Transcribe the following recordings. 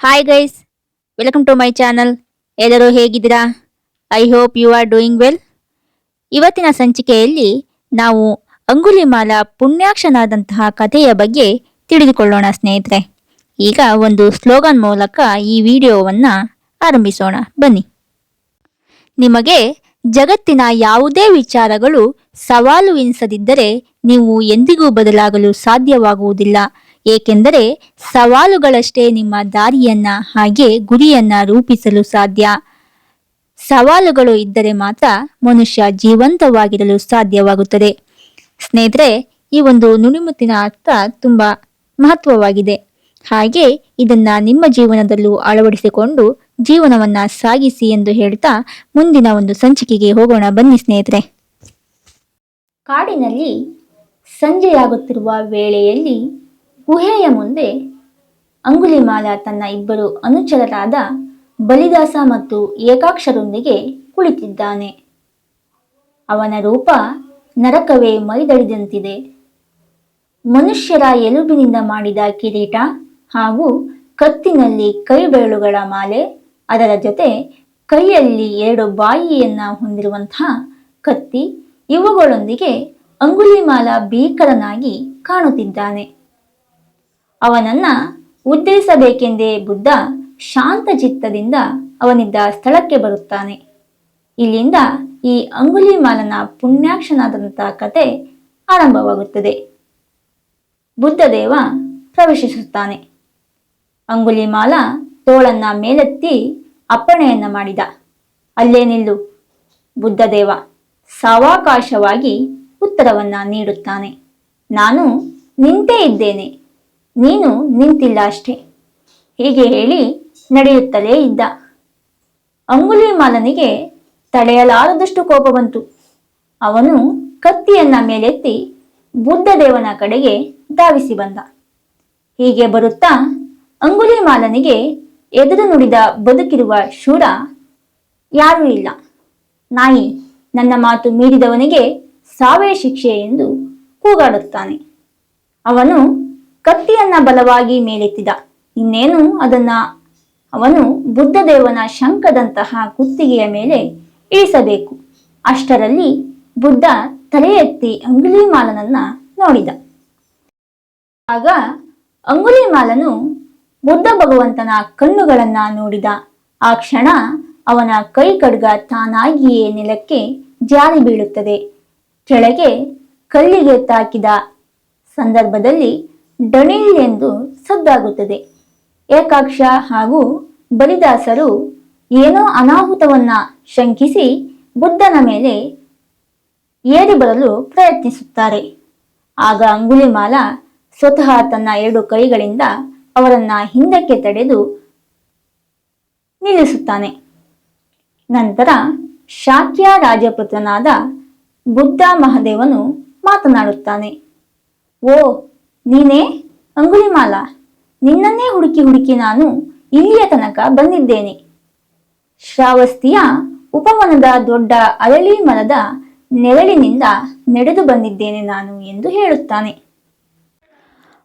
Hi guys welcome to my channel ಎಲ್ಲರೂ ಹೇಗಿದ್ದೀರಾ? I hope you are doing well ಇವತ್ತಿನ ಸಂಚಿಕೆಯಲ್ಲಿ ನಾವು ಅಂಗುಲಿಮಾಲ ಪುಣ್ಯಾಕ್ಷನಾದಂತಹ ಕಥೆಯ ಬಗ್ಗೆ ತಿಳಿದುಕೊಳ್ಳೋಣ ಸ್ನೇಹಿತರೆ. ಈಗ ಒಂದು ಸ್ಲೋಗನ್ ಮೂಲಕ ಈ ವಿಡಿಯೋವನ್ನು ಆರಂಭಿಸೋಣ. ಬನ್ನಿ. ನಿಮಗೆ ಜಗತ್ತಿನ ಯಾವುದೇ ವಿಚಾರಗಳು ಸವಾಲು ಎನಿಸದಿದ್ದರೆ ನೀವು ಎಂದಿಗೂ ಬದಲಾಗಲು ಸಾಧ್ಯವಾಗುವುದಿಲ್ಲ. ಏಕೆಂದರೆ ಸವಾಲುಗಳಷ್ಟೇ ನಿಮ್ಮ ದಾರಿಯನ್ನ ಹಾಗೆ ಗುರಿಯನ್ನ ರೂಪಿಸಲು ಸಾಧ್ಯ. ಸವಾಲುಗಳು ಇದ್ದರೆ ಮಾತ್ರ ಮನುಷ್ಯ ಜೀವಂತವಾಗಿರಲು ಸಾಧ್ಯವಾಗುತ್ತದೆ. ಸ್ನೇಹಿತರೆ, ಈ ಒಂದು ನುಡಿಮುತ್ತಿನ ಅರ್ಥ ತುಂಬಾ ಮಹತ್ವವಾಗಿದೆ. ಹಾಗೆ ಇದನ್ನ ನಿಮ್ಮ ಜೀವನದಲ್ಲೂ ಅಳವಡಿಸಿಕೊಂಡು ಜೀವನವನ್ನ ಸಾಗಿಸಿ ಎಂದು ಹೇಳ್ತಾ ಮುಂದಿನ ಒಂದು ಸಂಚಿಕೆಗೆ ಹೋಗೋಣ. ಬನ್ನಿ ಸ್ನೇಹಿತರೆ. ಕಾಡಿನಲ್ಲಿ ಸಂಜೆಯಾಗುತ್ತಿರುವ ವೇಳೆಯಲ್ಲಿ ಗುಹೆಯ ಮುಂದೆ ಅಂಗುಲಿಮಾಲ ತನ್ನ ಇಬ್ಬರು ಅನುಚರರಾದ ಬಲಿದಾಸ ಮತ್ತು ಏಕಾಕ್ಷರೊಂದಿಗೆ ಕುಳಿತಿದ್ದಾನೆ. ಅವನ ರೂಪ ನರಕವೇ ಮೈದಳಿದಂತಿದೆ ಮನುಷ್ಯರ ಎಲುಬಿನಿಂದ ಮಾಡಿದ ಕಿರೀಟ ಹಾಗೂ ಕತ್ತಿನಲ್ಲಿ ಕೈಬೆರಳುಗಳ ಮಾಲೆ, ಅದರ ಜೊತೆ ಕೈಯಲ್ಲಿ ಎರಡು ಬಾಯಿಯನ್ನು ಹೊಂದಿರುವಂತಹ ಕತ್ತಿ, ಇವುಗಳೊಂದಿಗೆ ಅಂಗುಲಿಮಾಲ ಭೀಕರನಾಗಿ ಕಾಣುತ್ತಿದ್ದಾನೆ. ಅವನನ್ನ ಉದ್ಧರಿಸಬೇಕೆಂದೇ ಬುದ್ಧ ಶಾಂತ ಚಿತ್ತದಿಂದ ಅವನಿದ್ದ ಸ್ಥಳಕ್ಕೆ ಬರುತ್ತಾನೆ. ಇಲ್ಲಿಂದ ಈ ಅಂಗುಲಿಮಾಲನ ಪುಣ್ಯಾಕ್ಷನಾದಂತಹ ಕತೆ ಆರಂಭವಾಗುತ್ತದೆ. ಬುದ್ಧದೇವ ಪ್ರವೇಶಿಸುತ್ತಾನೆ. ಅಂಗುಲಿಮಾಲ ತೋಳನ್ನ ಮೇಲೆತ್ತಿ ಅಪ್ಪಣೆಯನ್ನ ಮಾಡಿದ. ಅಲ್ಲೇ ನಿಲ್ಲು ಬುದ್ಧದೇವ ಸಾವಕಾಶವಾಗಿ ಉತ್ತರವನ್ನ ನೀಡುತ್ತಾನೆ. ನಾನು ನಿಂತೇ ಇದ್ದೇನೆ. ನೀನು ನಿಂತಿಲ್ಲ ಅಷ್ಟೇ. ಹೀಗೆ ಹೇಳಿ ನಡೆಯುತ್ತಲೇ ಇದ್ದ. ಅಂಗುಲಿಮಾಲನಿಗೆ ತಡೆಯಲಾರದಷ್ಟು ಕೋಪ ಬಂತು. ಅವನು ಕತ್ತಿಯನ್ನ ಮೇಲೆತ್ತಿ ಬುದ್ಧದೇವನ ಕಡೆಗೆ ಧಾವಿಸಿ ಬಂದ. ಹೀಗೆ ಬರುತ್ತಾ ಅಂಗುಲಿಮಾಲನಿಗೆ ಎದುರು ನುಡಿದ ಬದುಕಿರುವ ಶೂರ ಯಾರೂ ಇಲ್ಲ. ನಾಯಿ ನನ್ನ ಮಾತು ಮೀರಿದವನಿಗೆ ಸಾವೇ ಶಿಕ್ಷೆ ಎಂದು ಕೂಗಾಡುತ್ತಾನೆ. ಅವನು ಕತ್ತಿಯನ್ನ ಬಲವಾಗಿ ಮೇಲೆತ್ತಿದ. ಇನ್ನೇನು ಅದನ್ನ ಅವನು ಬುದ್ಧದೇವನ ಶಂಖದಂತಹ ಕುತ್ತಿಗೆಯ ಮೇಲೆ ಇಳಿಸಬೇಕು. ಅಷ್ಟರಲ್ಲಿ ಬುದ್ಧ ತಲೆ ಎತ್ತಿ ಅಂಗುಲಿಮಾಲನನ್ನ ನೋಡಿದ. ಆಗ ಅಂಗುಲಿಮಾಲನು ಬುದ್ಧ ಭಗವಂತನ ಕಣ್ಣುಗಳನ್ನ ನೋಡಿದ. ಆ ಕ್ಷಣ ಅವನ ಕೈ ಕಡ್ಗ ತಾನಾಗಿಯೇ ನೆಲಕ್ಕೆ ಜಾರಿ ಬೀಳುತ್ತದೆ. ಕೆಳಗೆ ಕಲ್ಲಿಗೆ ತಾಕಿದ ಸಂದರ್ಭದಲ್ಲಿ ಡಣಿಲ್ ಎಂದು ಸದ್ದಾಗುತ್ತದೆ. ಏಕಾಕ್ಷ ಹಾಗೂ ಬಲಿದಾಸರು ಏನೋ ಅನಾಹುತವನ್ನ ಶಂಕಿಸಿ ಬುದ್ಧನ ಮೇಲೆ ಏರಿ ಬರಲು ಪ್ರಯತ್ನಿಸುತ್ತಾರೆ. ಆಗ ಅಂಗುಲಿಮಾಲ ಸ್ವತಃ ತನ್ನ ಎರಡು ಕೈಗಳಿಂದ ಅವರನ್ನ ಹಿಂದಕ್ಕೆ ತಡೆದು ನಿಲ್ಲಿಸುತ್ತಾನೆ. ನಂತರ ಶಾಕ್ಯ ರಾಜಪುತ್ರನಾದ ಬುದ್ಧ ಮಹದೇವನು ಮಾತನಾಡುತ್ತಾನೆ. ಓ ನೀನೇ ಅಂಗುಲಿಮಾಲ. ನಿನ್ನನ್ನೇ ಹುಡುಕಿ ಹುಡುಕಿ ನಾನು ಇಲ್ಲಿಯ ತನಕ ಬಂದಿದ್ದೇನೆ. ಶ್ರಾವಸ್ತಿಯ ಉಪವನದ ದೊಡ್ಡ ಅರಳಿ ಮರದ ನೆರಳಿನಿಂದ ನಡೆದು ಬಂದಿದ್ದೇನೆ ನಾನು ಎಂದು ಹೇಳುತ್ತಾನೆ.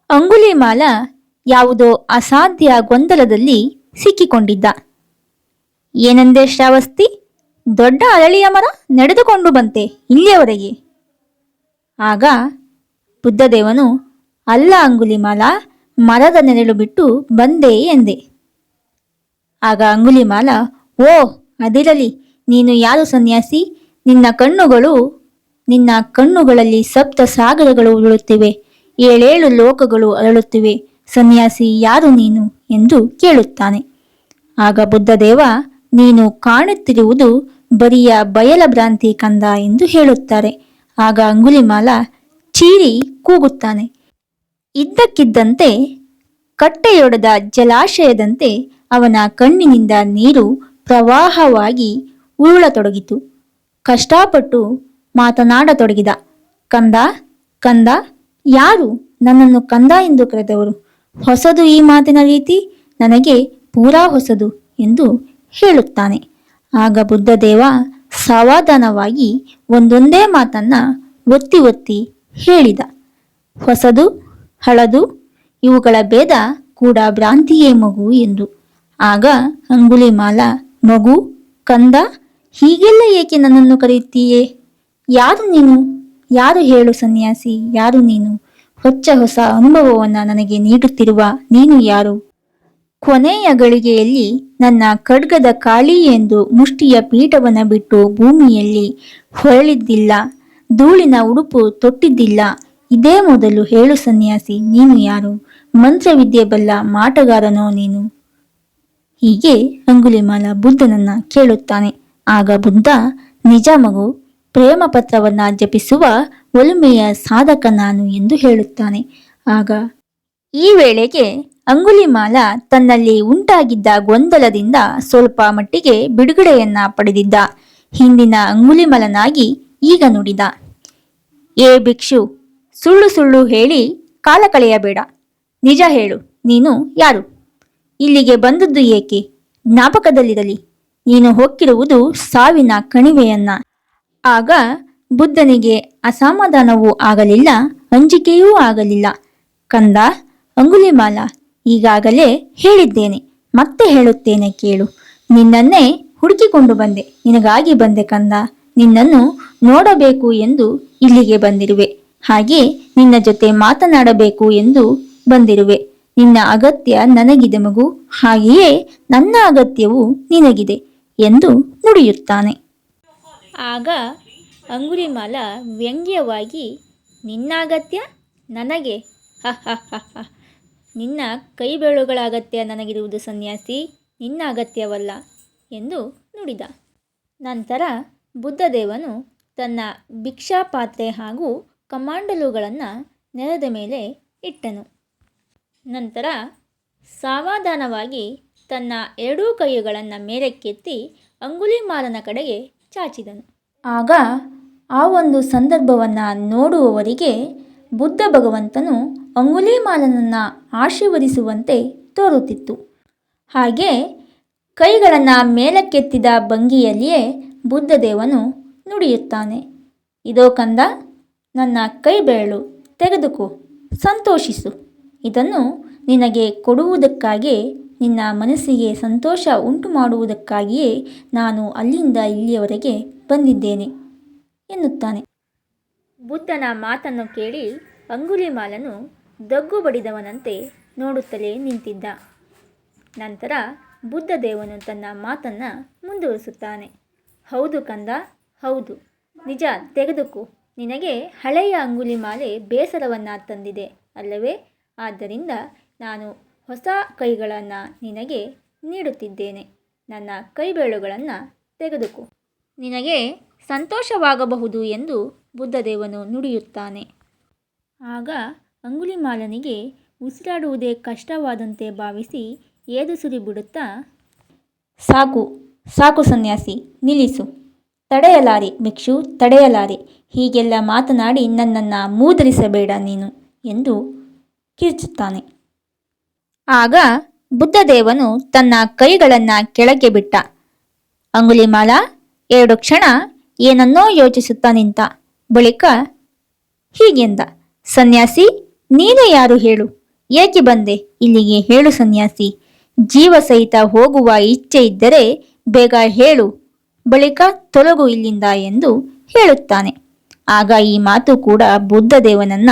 ಅಂಗುಲಿಮಾಲ ಯಾವುದೋ ಅಸಾಧ್ಯ ಗೊಂದಲದಲ್ಲಿ ಸಿಕ್ಕಿಕೊಂಡಿದ್ದ. ಏನಂದೆ ಶ್ರಾವಸ್ತಿ? ದೊಡ್ಡ ಅರಳಿಯ ಮರ ನಡೆದುಕೊಂಡು ಬಂತೆ ಇಲ್ಲಿಯವರೆಗೆ. ಆಗ ಬುದ್ಧದೇವನು ಅಲ್ಲ ಅಂಗುಲಿಮಾಲ ಮರದ ನೆರಳು ಬಿಟ್ಟು ಬಂದೆ ಎಂದೆ. ಆಗ ಅಂಗುಲಿಮಾಲ ಓ, ಅದಿರಲಿ, ನೀನು ಯಾರು ಸನ್ಯಾಸಿ? ನಿನ್ನ ಕಣ್ಣುಗಳು, ನಿನ್ನ ಕಣ್ಣುಗಳಲ್ಲಿ ಸಪ್ತ ಸಾಗರಗಳು ಉರುಳುತ್ತಿವೆ, ಏಳೇಳು ಲೋಕಗಳು ಅರಳುತ್ತಿವೆ, ಸನ್ಯಾಸಿ ಯಾರು ನೀನು ಎಂದು ಕೇಳುತ್ತಾನೆ. ಆಗ ಬುದ್ಧದೇವ, ನೀನು ಕಾಣುತ್ತಿರುವುದು ಬರಿಯ ಬಯಲ ಭ್ರಾಂತಿ ಕಂದ ಎಂದು ಹೇಳುತ್ತಾರೆ. ಆಗ ಅಂಗುಲಿಮಾಲ ಚೀರಿ ಕೂಗುತ್ತಾನೆ. ಇದ್ದಕ್ಕಿದ್ದಂತೆ, ಕಟ್ಟೆಯೊಡೆದ ಜಲಾಶಯದಂತೆ ಅವನ ಕಣ್ಣಿನಿಂದ ನೀರು ಪ್ರವಾಹವಾಗಿ ಉರುಳತೊಡಗಿತು. ಕಷ್ಟಪಟ್ಟು ಮಾತನಾಡತೊಡಗಿದ, ಕಂದ ಕಂದ, ಯಾರು ನನ್ನನ್ನು ಕಂದ ಎಂದು ಕರೆದವರು? ಹೊಸದು ಈ ಮಾತಿನ ರೀತಿ? ನನಗೆ ಪೂರಾ ಹೊಸದು ಎಂದು ಹೇಳುತ್ತಾನೆ. ಆಗ ಬುದ್ಧದೇವ ಸಾವಧಾನವಾಗಿ ಒಂದೊಂದೇ ಮಾತನ್ನ ಒತ್ತಿ ಒತ್ತಿ ಹೇಳಿದ, ಹೊಸದು ಹಳದು, ಇವುಗಳ ಭೇದ ಕೂಡ ಭ್ರಾಂತಿಯೇ ಮಗು ಎಂದು. ಆಗ ಅಂಗುಲಿಮಾಲ ಮಗು, ಕಂದ, ಹೀಗೆಲ್ಲ ಏಕೆ ನನ್ನನ್ನು ಕರೆಯುತ್ತೀಯೇ? ಯಾರು ನೀನು? ಯಾರು ಹೇಳು ಸನ್ಯಾಸಿ? ಯಾರು ನೀನು? ಹೊಚ್ಚ ಹೊಸ ಅನುಭವವನ್ನು ನನಗೆ ನೀಡುತ್ತಿರುವ ನೀನು ಯಾರು? ಕೊನೆಯ ಗಳಿಗೆಯಲ್ಲಿ ನನ್ನ ಖಡ್ಗದ ಕಾಳಿ ಎಂದು ಮುಷ್ಟಿಯ ಪೀಠವನ್ನು ಬಿಟ್ಟು ಭೂಮಿಯಲ್ಲಿ ಹೊರಳಿದ್ದಿಲ್ಲ. ಧೂಳಿನ ಉಡುಪು ತೊಟ್ಟಿದ್ದಿಲ್ಲ. ಇದೇ ಮೊದಲು ಹೇಳು ಸನ್ಯಾಸಿ, ನೀನು ಯಾರು? ಮಂತ್ರವಿದ್ಯೆ ಬಲ್ಲ ಮಾಟಗಾರನೋ ನೀನು? ಹೀಗೆ ಅಂಗುಲಿಮಾಲ ಬುದ್ಧನನ್ನ ಕೇಳುತ್ತಾನೆ. ಆಗ ಬುದ್ಧ, ನಿಜ ಮಗು, ಪ್ರೇಮ ಪತ್ರವನ್ನ ಜಪಿಸುವ ಒಲುಮೆಯ ಸಾಧಕ ನಾನು ಎಂದು ಹೇಳುತ್ತಾನೆ. ಆಗ, ಈ ವೇಳೆಗೆ ಅಂಗುಲಿಮಾಲ ತನ್ನಲ್ಲಿ ಉಂಟಾಗಿದ್ದ ಗೊಂದಲದಿಂದ ಸ್ವಲ್ಪ ಮಟ್ಟಿಗೆ ಬಿಡುಗಡೆಯನ್ನ ಪಡೆದಿದ್ದ. ಹಿಂದಿನ ಅಂಗುಲಿಮಲನಾಗಿ ಈಗ ನುಡಿದ. ಏ ಭಿಕ್ಷು ಸುಳ್ಳು ಸುಳ್ಳು ಹೇಳಿ ಕಾಲ ಕಳೆಯಬೇಡ. ನಿಜ ಹೇಳು, ನೀನು ಯಾರು? ಇಲ್ಲಿಗೆ ಬಂದದ್ದು ಏಕೆ? ಜ್ಞಾಪಕದಲ್ಲಿರಲಿ. ನೀನು ಹೊಕ್ಕಿರುವುದು ಸಾವಿನ ಕಣಿವೆಯನ್ನ. ಆಗ ಬುದ್ಧನಿಗೆ ಅಸಮಾಧಾನವೂ ಆಗಲಿಲ್ಲ ಅಂಜಿಕೆಯೂ ಆಗಲಿಲ್ಲ. ಕಂದ, ಅಂಗುಲಿಮಾಲ, ಈಗಾಗಲೇ ಹೇಳಿದ್ದೇನೆ, ಮತ್ತೆ ಹೇಳುತ್ತೇನೆ ಕೇಳು. ನಿನ್ನನ್ನೇ ಹುಡುಕಿಕೊಂಡು ಬಂದೆ, ನಿನಗಾಗಿ ಬಂದೆ ಕಂದ. ನಿನ್ನನ್ನು ನೋಡಬೇಕು ಎಂದು ಇಲ್ಲಿಗೆ ಬಂದಿರುವೆ. ಹಾಗೆ ನಿನ್ನ ಜೊತೆ ಮಾತನಾಡಬೇಕು ಎಂದು ಬಂದಿರುವೆ. ನಿನ್ನ ಅಗತ್ಯ ನನಗಿದೆ ಮಗು. ಹಾಗೆಯೇ ನನ್ನ ಅಗತ್ಯವು ನಿನಗಿದೆ ಎಂದು ನುಡಿಯುತ್ತಾನೆ. ಆಗ ಅಂಗುಲಿಮಾಲ ವ್ಯಂಗ್ಯವಾಗಿ, ನಿನ್ನ ಅಗತ್ಯ ನನಗೆ? ಹ ನಿನ್ನ ಕೈಬೆಳುಗಳ ಅಗತ್ಯ ನನಗಿರುವುದು ಸನ್ಯಾಸಿ, ನಿನ್ನ ಅಗತ್ಯವಲ್ಲ ಎಂದು ನುಡಿದ. ನಂತರ ಬುದ್ಧದೇವನು ತನ್ನ ಭಿಕ್ಷಾ ಪಾತ್ರೆ ಹಾಗೂ ಕಮಾಂಡಲುಗಳನ್ನು ನೆಲದ ಮೇಲೆ ಇಟ್ಟನು. ನಂತರ ಸಾವಧಾನವಾಗಿ ತನ್ನ ಎರಡೂ ಕೈಗಳನ್ನು ಮೇಲಕ್ಕೆತ್ತಿ ಅಂಗುಲಿಮಾಲನ ಕಡೆಗೆ ಚಾಚಿದನು. ಆಗ ಆ ಒಂದು ಸಂದರ್ಭವನ್ನು ನೋಡುವವರಿಗೆ ಬುದ್ಧ ಭಗವಂತನು ಅಂಗುಲಿಮಾಲನನ್ನು ಆಶೀರ್ವದಿಸುವಂತೆ ತೋರುತ್ತಿತ್ತು. ಹಾಗೆ ಕೈಗಳನ್ನು ಮೇಲಕ್ಕೆತ್ತಿದ ಭಂಗಿಯಲ್ಲಿಯೇ ಬುದ್ಧದೇವನು ನುಡಿಯುತ್ತಾನೆ. ಇದೋ ಕಂದ ನನ್ನ ಕೈ ಬೆರಳು ತೆಗೆದುಕೋ, ಸಂತೋಷಿಸು. ಇದನ್ನು ನಿನಗೆ ಕೊಡುವುದಕ್ಕಾಗಿ, ನಿನ್ನ ಮನಸ್ಸಿಗೆ ಸಂತೋಷ ಉಂಟು ಮಾಡುವುದಕ್ಕಾಗಿಯೇ ನಾನು ಅಲ್ಲಿಂದ ಇಲ್ಲಿಯವರೆಗೆ ಬಂದಿದ್ದೇನೆ, ಎನ್ನುತ್ತಾನೆ. ಬುದ್ಧನ ಮಾತನ್ನು ಕೇಳಿ ಅಂಗುಲಿಮಾಲನು ದಗ್ಗು ಬಡಿದವನಂತೆ ನೋಡುತ್ತಲೇ ನಿಂತಿದ್ದ. ನಂತರ ಬುದ್ಧ ದೇವನು ತನ್ನ ಮಾತನ್ನು ಮುಂದುವರಿಸುತ್ತಾನೆ. ಹೌದು ಕಂದ, ಹೌದು. ನಿಜ, ತೆಗೆದುಕೋ. ನಿನಗೆ ಹಳೆಯ ಅಂಗುಲಿಮಾಲೆ ಬೇಸರವನ್ನು ತಂದಿದೆ ಅಲ್ಲವೇ? ಆದ್ದರಿಂದ ನಾನು ಹೊಸ ಕೈಗಳನ್ನು ನಿನಗೆ ನೀಡುತ್ತಿದ್ದೇನೆ. ನನ್ನ ಕೈಬೇಳುಗಳನ್ನು ತೆಗೆದುಕೋ. ನಿನಗೆ ಸಂತೋಷವಾಗಬಹುದು ಎಂದು ಬುದ್ಧದೇವನು ನುಡಿಯುತ್ತಾನೆ. ಆಗ ಅಂಗುಲಿಮಾಲನಿಗೆ ಉಸಿರಾಡುವುದೇ ಕಷ್ಟವಾದಂತೆ ಭಾವಿಸಿ ಏದುಸುರಿ ಬಿಡುತ್ತಾ ಸಾಕು ಸಾಕು ಸನ್ಯಾಸಿ, ನಿಲ್ಲಿಸು. ತಡೆಯಲಾರೆ, ಭಿಕ್ಷು, ತಡೆಯಲಾರಿ. ಹೀಗೆಲ್ಲ ಮಾತನಾಡಿ ನನ್ನನ್ನು ಮೂದಲಿಸಬೇಡ ನೀನು ಎಂದು ಕಿರ್ಚುತ್ತಾನೆ. ಆಗ ಬುದ್ಧದೇವನು ತನ್ನ ಕೈಗಳನ್ನು ಕೆಳಗೆ ಬಿಟ್ಟ. ಅಂಗುಲಿಮಾಲ ಎರಡು ಕ್ಷಣ ಏನನ್ನೋ ಯೋಚಿಸುತ್ತಾ ನಿಂತ. ಬಳಿಕ ಹೀಗೆಂದ, ಸನ್ಯಾಸಿ, ನೀನು ಯಾರು ಹೇಳು? ಏಕೆ ಬಂದೆ? ಇಲ್ಲಿಗೆ ಹೇಳು ಸನ್ಯಾಸಿ. ಜೀವ ಸಹಿತ ಹೋಗುವ ಇಚ್ಛೆ ಇದ್ದರೆ ಬೇಗ ಹೇಳು. ಬಳಿಕ ತೊಲಗು ಇಲ್ಲಿಂದ ಎಂದು ಹೇಳುತ್ತಾನೆ. ಆಗ ಈ ಮಾತು ಕೂಡ ಬುದ್ಧದೇವನನ್ನ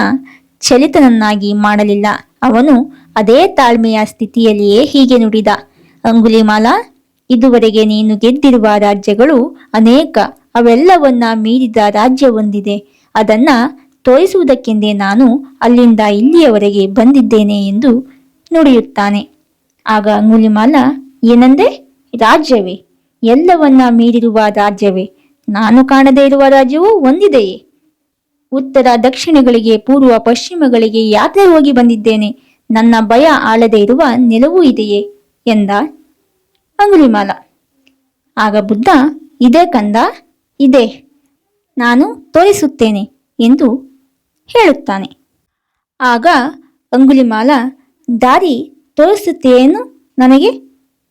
ಚಲಿತನನ್ನಾಗಿ ಮಾಡಲಿಲ್ಲ. ಅವನು ಅದೇ ತಾಳ್ಮೆಯ ಸ್ಥಿತಿಯಲ್ಲಿಯೇ ಹೀಗೆ ನುಡಿದ. ಅಂಗುಲಿಮಾಲ ಇದುವರೆಗೆ ನೀನು ಗೆದ್ದಿರುವ ರಾಜ್ಯಗಳು ಅನೇಕ. ಅವೆಲ್ಲವನ್ನ ಮೀರಿದ ರಾಜ್ಯವೊಂದಿದೆ ಅದನ್ನ ತೋರಿಸುವುದಕ್ಕೆಂದೇ ನಾನು ಅಲ್ಲಿಂದ ಇಲ್ಲಿಯವರೆಗೆ ಬಂದಿದ್ದೇನೆ ಎಂದು ನುಡಿಯುತ್ತಾನೆ. ಆಗ ಅಂಗುಲಿಮಾಲ ಏನಂದೆ? ರಾಜ್ಯವೇ? ಎಲ್ಲವನ್ನ ಮೀರಿರುವ ರಾಜ್ಯವೇ? ನಾನು ಕಾಣದೇ ಇರುವ ರಾಜ್ಯವೂ ಒಂದಿದೆಯೇ? ಉತ್ತರ ದಕ್ಷಿಣಗಳಿಗೆ, ಪೂರ್ವ ಪಶ್ಚಿಮಗಳಿಗೆ ಯಾತ್ರೆ ಹೋಗಿ ಬಂದಿದ್ದೇನೆ. ನನ್ನ ಭಯ ಆಳದೆ ಇರುವ ನೆಲವೂ ಇದೆಯೇ? ಎಂದ ಅಂಗುಲಿಮಾಲ ಆಗ ಬುದ್ಧ, ಇದೇ ಕಂದ, ಇದೆ. ನಾನು ತೋರಿಸುತ್ತೇನೆ ಎಂದು ಹೇಳುತ್ತಾನೆ. ಆಗ ಅಂಗುಲಿಮಾಲ ದಾರಿ ತೋರಿಸುತ್ತೇನು ನನಗೆ?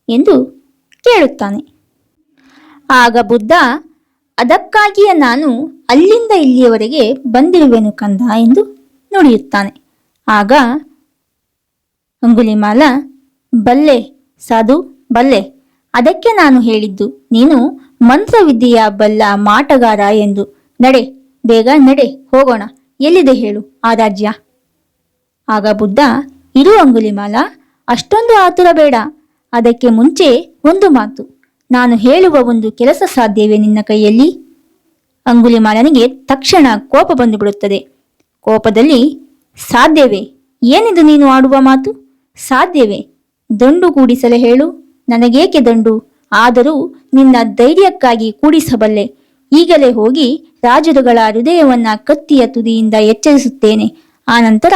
ಎಂದು ಕೇಳುತ್ತಾನೆ. ಆಗ ಬುದ್ಧ, ಅದಕ್ಕಾಗಿಯೇ ನಾನು ಅಲ್ಲಿಂದ ಇಲ್ಲಿಯವರೆಗೆ ಬಂದಿರುವೆನು ಕಂದ ಎಂದು ನುಡಿಯುತ್ತಾನೆ. ಆಗ ಅಂಗುಲಿಮಾಲ, ಬಲ್ಲೆ, ಸಾಧು, ಬಲ್ಲೆ, ಅದಕ್ಕೆ ನಾನು ಹೇಳಿದ್ದು, ನೀನು ಮಂತ್ರವಿದ್ಯೆಯ ಬಲ್ಲ ಮಾಟಗಾರ ಎಂದು. ನಡೆ, ಬೇಗ ನಡೆ, ಹೋಗೋಣ, ಎಲ್ಲಿದೆ ಹೇಳು ಆ ಆಗ ಬುದ್ಧ, ಇರು ಅಂಗುಲಿಮಾಲ, ಅಷ್ಟೊಂದು ಆತುರ ಬೇಡ ಅದಕ್ಕೆ ಮುಂಚೆ ಒಂದು ಮಾತು. ನಾನು ಹೇಳುವ ಒಂದು ಕೆಲಸ ಸಾಧ್ಯವೇ ನಿನ್ನ ಕೈಯಲ್ಲಿ? ಅಂಗುಲಿಮಾಲನಿಗೆ ತಕ್ಷಣ ಕೋಪ ಬಂದುಬಿಡುತ್ತದೆ. ಕೋಪದಲ್ಲಿ, ಸಾಧ್ಯವೇ? ಏನಿದು ನೀನು ಆಡುವ ಮಾತು? ಸಾಧ್ಯವೇ? ದಂಡು ಕೂಡಿಸಲೆ ಹೇಳು. ನನಗೇಕೆ ದಂಡು? ಆದರೂ ನಿನ್ನ ಧೈರ್ಯಕ್ಕಾಗಿ ಕೂಡಿಸಬಲ್ಲೆ. ಈಗಲೇ ಹೋಗಿ ರಾಜರುಗಳ ಹೃದಯವನ್ನ ಕತ್ತಿಯ ತುದಿಯಿಂದ ಎಚ್ಚರಿಸುತ್ತೇನೆ. ಆನಂತರ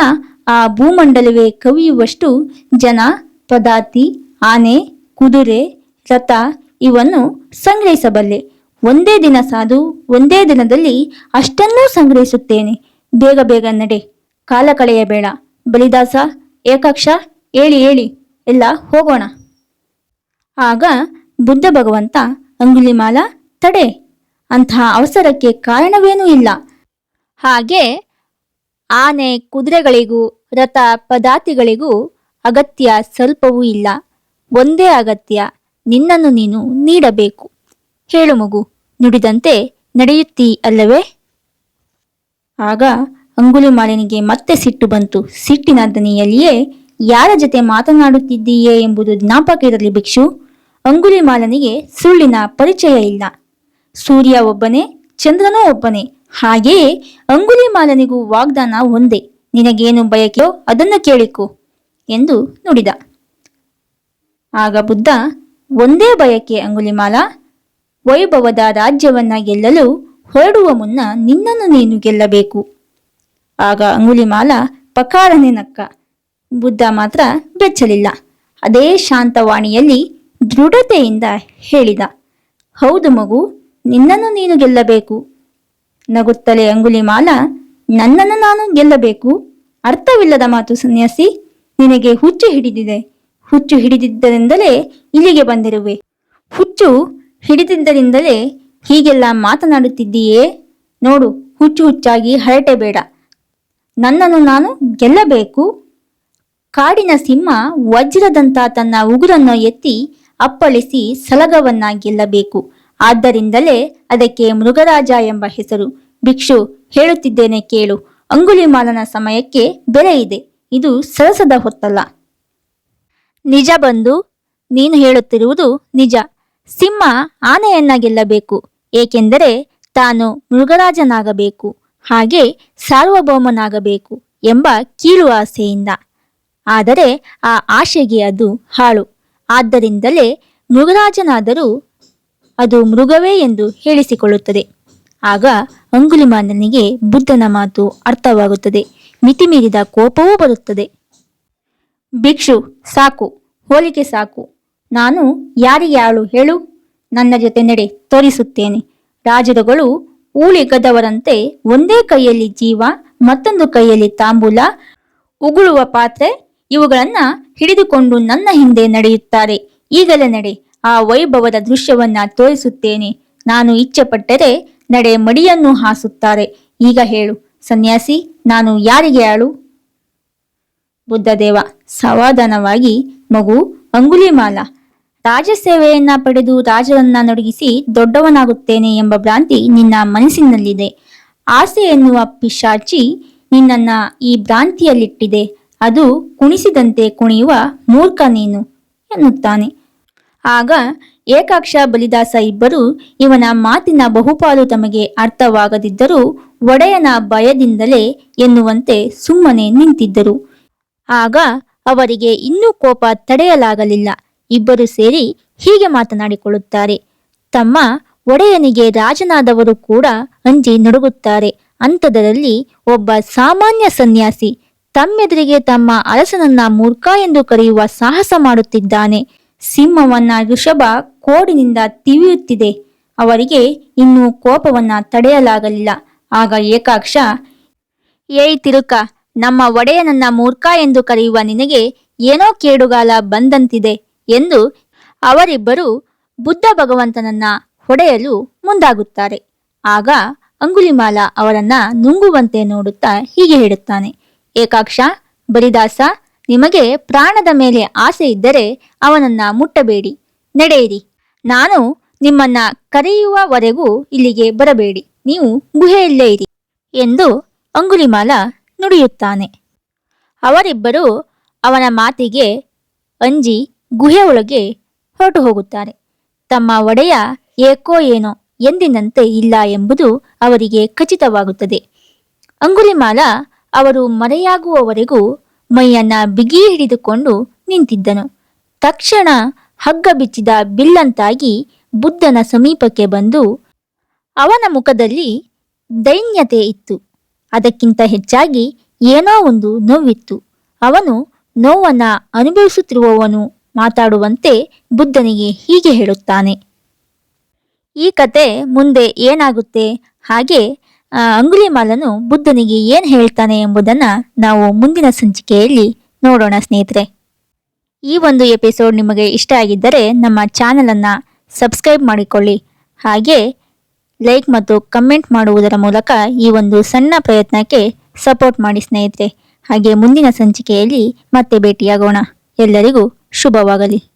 ಆ ಭೂಮಂಡಲವೇ ಕವಿಯುವಷ್ಟು ಜನ, ಪದಾತಿ, ಆನೆ, ಕುದುರೆ, ರಥ ಇವನ್ನು ಸಂಗ್ರಹಿಸಬಲ್ಲೆ. ಒಂದೇ ದಿನ ಸಾಧು, ಒಂದೇ ದಿನದಲ್ಲಿ ಅಷ್ಟನ್ನೂ ಸಂಗ್ರಹಿಸುತ್ತೇನೆ. ಬೇಗ ಬೇಗ ನಡೆ. ಕಾಲ ಕಳೆಯಬೇಡ. ಬಲಿದಾಸ, ಏಕಾಕ್ಷ, ಏಳಿ ಹೇಳಿ ಎಲ್ಲ ಹೋಗೋಣ. ಆಗ ಬುದ್ಧ ಭಗವಂತ ಅಂಗುಲಿಮಾಲ ತಡೆ. ಅಂತಹ ಅವಸರಕ್ಕೆ ಕಾರಣವೇನೂ ಇಲ್ಲ. ಹಾಗೆ ಆನೆ ಕುದುರೆಗಳಿಗೂ, ರಥ ಪದಾತಿಗಳಿಗೂ ಅಗತ್ಯ ಸ್ವಲ್ಪವೂ ಇಲ್ಲ. ಒಂದೇ ಅಗತ್ಯ. ನಿನ್ನನ್ನು ನೀನು ನೀಡಬೇಕು. ಹೇಳು ಮಗು, ನುಡಿದಂತೆ ನಡೆಯುತ್ತೀ ಅಲ್ಲವೇ? ಆಗ ಅಂಗುಲಿಮಾಲನಿಗೆ ಮತ್ತೆ ಸಿಟ್ಟು ಬಂತು. ಸಿಟ್ಟಿನ ದನಿಯಲ್ಲಿಯೇ ಯಾರ ಜೊತೆ ಮಾತನಾಡುತ್ತಿದ್ದೀಯೇ ಎಂಬುದು ಜ್ಞಾಪಕ ಇರಲಿ ಭಿಕ್ಷು ಅಂಗುಲಿಮಾಲನಿಗೆ ಸುಳ್ಳಿನ ಪರಿಚಯ ಇಲ್ಲ. ಸೂರ್ಯ ಒಬ್ಬನೇ, ಚಂದ್ರನೂ ಒಬ್ಬನೇ. ಹಾಗೆಯೇ ಅಂಗುಲಿಮಾಲನಿಗೂ ವಾಗ್ದಾನ ಒಂದೇ. ನಿನಗೇನು ಬಯಕೆಯೋ ಅದನ್ನು ಕೇಳಿಕೊ ಎಂದು ನುಡಿದ. ಆಗ ಬುದ್ಧ ಒಂದೇ ಬಯಕೆ ಅಂಗುಲಿಮಾಲ. ವೈಭವದ ರಾಜ್ಯವನ್ನ ಗೆಲ್ಲಲು ಹೊರಡುವ ಮುನ್ನ ನಿನ್ನನ್ನು ನೀನು ಗೆಲ್ಲಬೇಕು. ಆಗ ಅಂಗುಲಿಮಾಲ ಪಕಾರನೆ ನಕ್ಕ. ಬುದ್ಧ ಮಾತ್ರ ಬೆಚ್ಚಲಿಲ್ಲ. ಅದೇ ಶಾಂತವಾಣಿಯಲ್ಲಿ ದೃಢತೆಯಿಂದ ಹೇಳಿದ. ಹೌದು ಮಗು, ನಿನ್ನನ್ನು ನೀನು ಗೆಲ್ಲಬೇಕು. ನಗುತ್ತಲೇ ಅಂಗುಲಿಮಾಲ, ನನ್ನನ್ನು ನಾನು ಗೆಲ್ಲಬೇಕು. ಅರ್ಥವಿಲ್ಲದ ಮಾತು ಸನ್ಯಾಸಿ, ನಿನಗೆ ಹುಚ್ಚು ಹಿಡಿದಿದೆ. ಹುಚ್ಚು ಹಿಡಿದಿದ್ದರಿಂದಲೇ ಇಲ್ಲಿಗೆ ಬಂದಿರುವೆ. ಹುಚ್ಚು ಹಿಡಿದಿದ್ದರಿಂದಲೇ ಹೀಗೆಲ್ಲ ಮಾತನಾಡುತ್ತಿದ್ದೀಯೇ? ನೋಡು, ಹುಚ್ಚು ಹುಚ್ಚಾಗಿ ಹರಟೆ ಬೇಡ ನನ್ನನ್ನು ನಾನು ಗೆಲ್ಲಬೇಕು? ಕಾಡಿನ ಸಿಂಹ ವಜ್ರದಂತ ತನ್ನ ಉಗುರನ್ನು ಎತ್ತಿ ಅಪ್ಪಳಿಸಿ ಸಲಗವನ್ನ ಗೆಲ್ಲಬೇಕು. ಆದ್ದರಿಂದಲೇ ಅದಕ್ಕೆ ಮೃಗರಾಜ ಎಂಬ ಹೆಸರು. ಭಿಕ್ಷು, ಹೇಳುತ್ತಿದ್ದೇನೆ ಕೇಳು. ಅಂಗುಲಿಮಾಲನ ಸಮಯಕ್ಕೆ ಬೆಲೆ ಇದೆ. ಇದು ಸರಸದ ಹೊತ್ತಲ್ಲ. ನಿಜ ಬಂದು ನೀನು ಹೇಳುತ್ತಿರುವುದು ನಿಜ. ಸಿಂಹ ಆನೆಯನ್ನ ಗೆಲ್ಲಬೇಕು ಏಕೆಂದರೆ ತಾನು ಮೃಗರಾಜನಾಗಬೇಕು, ಹಾಗೆ ಸಾರ್ವಭೌಮನಾಗಬೇಕು ಎಂಬ ಕೀಳು ಆಸೆಯಿಂದ. ಆದರೆ ಆ ಆಶೆಗೆ ಅದು ಹಾಳು. ಆದ್ದರಿಂದಲೇ ಮೃಗರಾಜನಾದರೂ ಅದು ಮೃಗವೇ ಎಂದು ಹೇಳಿಸಿಕೊಳ್ಳುತ್ತದೆ. ಆಗ ಅಂಗುಲಿಮಾನನಿಗೆ ಬುದ್ಧನ ಮಾತು ಅರ್ಥವಾಗುತ್ತದೆ. ಮಿತಿಮೀರಿದ ಕೋಪವೂ ಬರುತ್ತದೆ. ಭಿಕ್ಷು, ಸಾಕು, ಹೋಲಿಕೆ ಸಾಕು. ನಾನು ಯಾರಿಗೆ ಆಳು ಹೇಳು? ನನ್ನ ಜೊತೆ ನಡೆ, ತೋರಿಸುತ್ತೇನೆ. ರಾಜರುಗಳು ಊಳಿಗದವರಂತೆ ಒಂದೇ ಕೈಯಲ್ಲಿ ಜೀವ, ಮತ್ತೊಂದು ಕೈಯಲ್ಲಿ ತಾಂಬೂಲ, ಉಗುಳುವ ಪಾತ್ರೆ, ಇವುಗಳನ್ನ ಹಿಡಿದುಕೊಂಡು ನನ್ನ ಹಿಂದೆ ನಡೆಯುತ್ತಾರೆ. ಈಗಲೇ ನಡೆ, ಆ ವೈಭವದ ದೃಶ್ಯವನ್ನ ತೋರಿಸುತ್ತೇನೆ. ನಾನು ಇಚ್ಛೆಪಟ್ಟರೆ ನಡೆ ಮಡಿಯನ್ನು ಹಾಸುತ್ತಾರೆ. ಈಗ ಹೇಳು, ಸನ್ಯಾಸಿ, ನಾನು ಯಾರಿಗೆ ಆಳು? ಬುದ್ಧದೇವ ಸಮಾಧಾನವಾಗಿ ಮಗು ಅಂಗುಲಿಮಾಲ ರಾಜಸೇವೆಯನ್ನ ಪಡೆದು ರಾಜರನ್ನ ನಡುಗಿಸಿ ದೊಡ್ಡವನಾಗುತ್ತೇನೆ ಎಂಬ ಭ್ರಾಂತಿ ನಿನ್ನ ಮನಸ್ಸಿನಲ್ಲಿದೆ. ಆಸೆ ಎನ್ನುವ ಪಿಶಾಚಿ ನಿನ್ನನ್ನ ಈ ಭ್ರಾಂತಿಯಲ್ಲಿಟ್ಟಿದೆ. ಅದು ಕುಣಿಸಿದಂತೆ ಕುಣಿಯುವ ಮೂರ್ಖ ನೀನು, ಎನ್ನುತ್ತಾನೆ. ಆಗ ಏಕಾಕ್ಷ ಬಲಿದಾಸ ಇಬ್ಬರು ಇವನ ಮಾತಿನ ಬಹುಪಾಲು ತಮಗೆ ಅರ್ಥವಾಗದಿದ್ದರೂ ಒಡೆಯನ ಭಯದಿಂದಲೇ ಎನ್ನುವಂತೆ ಸುಮ್ಮನೆ ನಿಂತಿದ್ದರು. ಆಗ ಅವರಿಗೆ ಇನ್ನೂ ಕೋಪ ತಡೆಯಲಾಗಲಿಲ್ಲ. ಇಬ್ಬರು ಸೇರಿ ಹೀಗೆ ಮಾತನಾಡಿಕೊಳ್ಳುತ್ತಾರೆ. ತಮ್ಮ ಒಡೆಯನಿಗೆ ರಾಜನಾದವರು ಕೂಡ ಅಂಜಿ ನಡುಗುತ್ತಾರೆ. ಅಂಥದರಲ್ಲಿ ಒಬ್ಬ ಸಾಮಾನ್ಯ ಸನ್ಯಾಸಿ ತಮ್ಮೆದುರಿಗೆ ತಮ್ಮ ಅರಸನನ್ನ ಮೂರ್ಖ ಎಂದು ಕರೆಯುವ ಸಾಹಸ ಮಾಡುತ್ತಿದ್ದಾನೆ. ಸಿಂಹವನ್ನ ಋಷಭ ಕೋಡಿನಿಂದ ತಿವಿಯುತ್ತಿದೆ. ಅವರಿಗೆ ಇನ್ನೂ ಕೋಪವನ್ನ ತಡೆಯಲಾಗಲಿಲ್ಲ. ಆಗ ಏಕಾಕ್ಷ, ಏಯ್ ತಿರುಕ ನಮ್ಮ ಒಡೆಯನನ್ನ ಮೂರ್ಖ ಎಂದು ಕರೆಯುವ ನಿನಗೆ ಏನೋ ಕೇಡುಗಾಲ ಬಂದಂತಿದೆ ಎಂದು ಅವರಿಬ್ಬರು ಬುದ್ಧ ಭಗವಂತನನ್ನ ಹೊಡೆಯಲು ಮುಂದಾಗುತ್ತಾರೆ. ಆಗ ಅಂಗುಲಿಮಾಲ ಅವರನ್ನ ನುಂಗುವಂತೆ ನೋಡುತ್ತಾ ಹೀಗೆ ಹೇಳುತ್ತಾನೆ, ಏಕಾಕ್ಷ, ಬಲಿದಾಸ, ನಿಮಗೆ ಪ್ರಾಣದ ಮೇಲೆ ಆಸೆ ಇದ್ದರೆ ಅವನನ್ನ ಮುಟ್ಟಬೇಡಿ. ನಡೆಯಿರಿ. ನಾನು ನಿಮ್ಮನ್ನ ಕರೆಯುವವರೆಗೂ ಇಲ್ಲಿಗೆ ಬರಬೇಡಿ. ನೀವು ಗುಹೆಯಲ್ಲೇ ಇರಿ ಎಂದು ಅಂಗುಲಿಮಾಲ ನುಡಿಯುತ್ತಾನೆ. ಅವರಿಬ್ಬರು ಅವನ ಮಾತಿಗೆ ಅಂಜಿ ಗುಹೆ ಒಳಗೆ ಹೊರಟು ಹೋಗುತ್ತಾರೆ. ತಮ್ಮ ಒಡೆಯ ಏಕೋ ಏನೋ ಎಂದಿನಂತೆ ಇಲ್ಲ ಎಂಬುದು ಅವರಿಗೆ ಖಚಿತವಾಗುತ್ತದೆ. ಅಂಗುಲಿಮಾಲ ಅವರು ಮರೆಯಾಗುವವರೆಗೂ ಮೈಯನ್ನ ಬಿಗಿ ಹಿಡಿದುಕೊಂಡು ನಿಂತಿದ್ದನು. ತಕ್ಷಣ ಹಗ್ಗ ಬಿಚ್ಚಿದ ಬಿಲ್ಲಂತಾಗಿ ಬುದ್ಧನ ಸಮೀಪಕ್ಕೆ ಬಂದು ಅವನ ಮುಖದಲ್ಲಿ ದೈನ್ಯತೆ ಇತ್ತು. ಅದಕ್ಕಿಂತ ಹೆಚ್ಚಾಗಿ ಏನೋ ಒಂದು ನೋವಿತ್ತು. ಅವನು ನೋವನ್ನ ಅನುಭವಿಸುತ್ತಿರುವವನು ಮಾತಾಡುವಂತೆ ಬುದ್ಧನಿಗೆ ಹೀಗೆ ಹೇಳುತ್ತಾನೆ. ಈ ಕತೆ ಮುಂದೆ ಏನಾಗುತ್ತೆ? ಹಾಗೆ ಅಂಗುಲಿಮಾಲನು ಬುದ್ಧನಿಗೆ ಏನು ಹೇಳ್ತಾನೆ ಎಂಬುದನ್ನು ನಾವು ಮುಂದಿನ ಸಂಚಿಕೆಯಲ್ಲಿ ನೋಡೋಣ ಸ್ನೇಹಿತರೆ. ಈ ಒಂದು ಎಪಿಸೋಡ್ ನಿಮಗೆ ಇಷ್ಟ ಆಗಿದ್ದರೆ ನಮ್ಮ ಚಾನಲನ್ನು ಸಬ್ಸ್ಕ್ರೈಬ್ ಮಾಡಿಕೊಳ್ಳಿ. ಹಾಗೆ ಲೈಕ್ ಮತ್ತು ಕಮೆಂಟ್ ಮಾಡುವುದರ ಮೂಲಕ ಈ ಒಂದು ಸಣ್ಣ ಪ್ರಯತ್ನಕ್ಕೆ ಸಪೋರ್ಟ್ ಮಾಡಿ ಸ್ನೇಹಿತರೆ. ಹಾಗೆ ಮುಂದಿನ ಸಂಚಿಕೆಯಲ್ಲಿ ಮತ್ತೆ ಭೇಟಿಯಾಗೋಣ. ಎಲ್ಲರಿಗೂ ಶುಭವಾಗಲಿ.